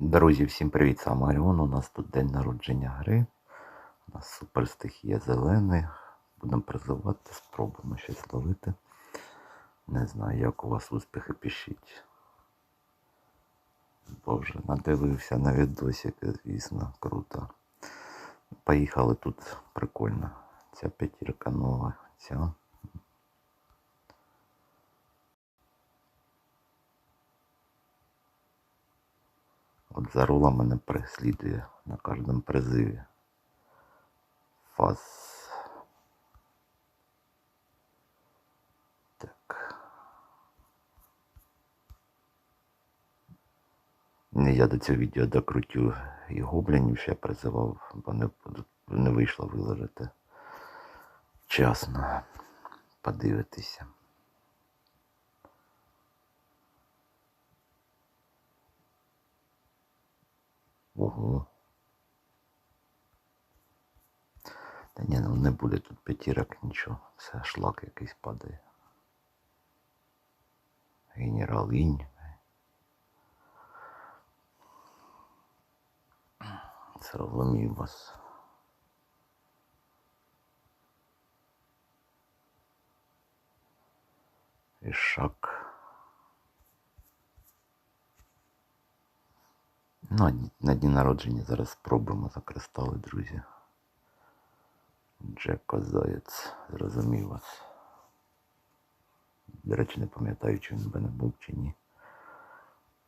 Друзі, всім привіт, сам Аріон. У нас тут день народження гри. У нас суперстихія зелений. Будемо призивати, спробуємо щось зловити. Не знаю, як у вас успіхи пишіть. Боже, надивився на відосики, звісно, круто. Поїхали тут прикольно. Ця п'ятірка нова, ця. Зарула мене преслідує на кожному призиві. Фас. Так. Не я до цього відео докрутю і гоблінів ще призивав, бо не, не вийшло виложити. Чесно. Подивитися. Ого. Та ні, ну не буде тут п'ятірок нічого. Все шлак якийсь падає. Генерал інь. Зрозумів вас. Ішак. Ну, на дні народження зараз спробуємо за кристали, друзі. Джеко Заєць, зрозумів вас. До речі, не пам'ятаю, чи він в мене був чи ні.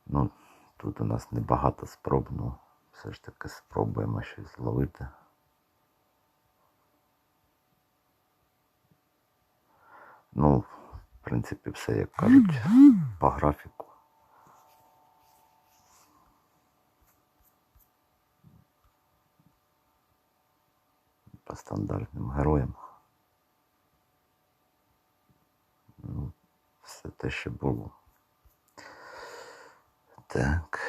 Ну, тут у нас небагато спроб, ну все ж таки спробуємо щось зловити. Ну, в принципі, все як кажуть по графіку. По стандартним героям. Ну, все те, що було. Так.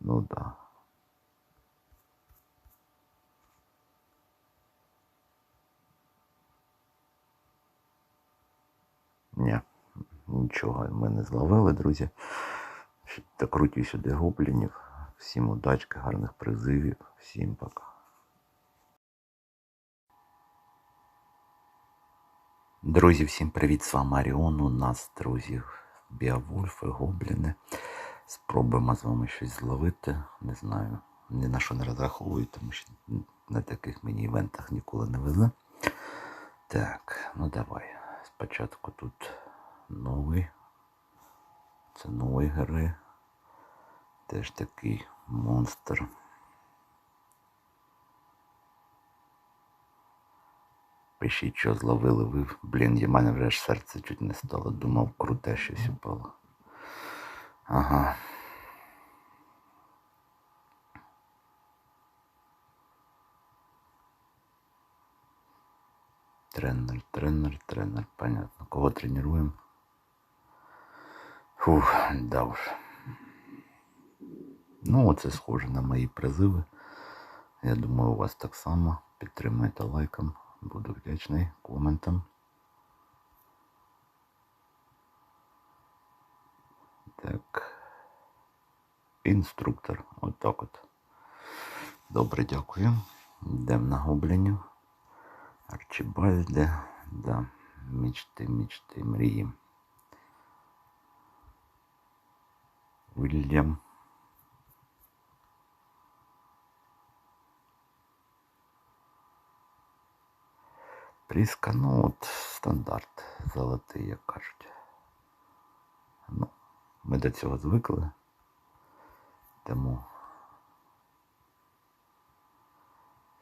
Ну да. Ні, нічого ми не зловили, друзі. Ще Докрутю сюди гоблінів. Всім удачки, гарних призивів. Всім пока. Друзі, всім привіт! З вами Аріон. У нас, друзі, Біовульфи, гобліни. Спробуємо з вами щось зловити. Не знаю, ні на що не розраховую, тому що на таких міні-івентах ніколи не вели. Так, ну давай. Спочатку тут новий. Це новий гери. Теж такий монстр. Пишіть, що зловили ви. Блін, в мене вже серце чуть не стало. Думав, круте щось упало. Ага. Тренер, тренер, тренер. Понятно. Кого тренуємо? Фух, да уж. Ну, оце схоже на мої призиви. Я думаю, у вас так само. Підтримайте лайком. Буду вдячний коментом. Так. Інструктор. Отак от. Добре, дякую. Йдемо на гоблінів. Арчибальде. Да. Мічти, мічти, мрії. Вільям. Пріска, ну от стандарт золотий, як кажуть. Ну, ми до цього звикли. Тому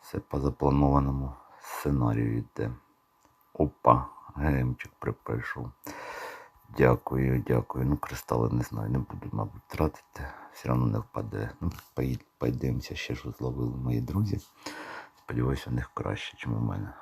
все по запланованому сценарію йде. Опа, гемчик припишу. Дякую, дякую. Ну, кристали не знаю, не буду, мабуть, тратити. Все одно не впаде. Ну, пойдемося ще, що зловили мої друзі. Сподіваюся, у них краще, ніж у мене.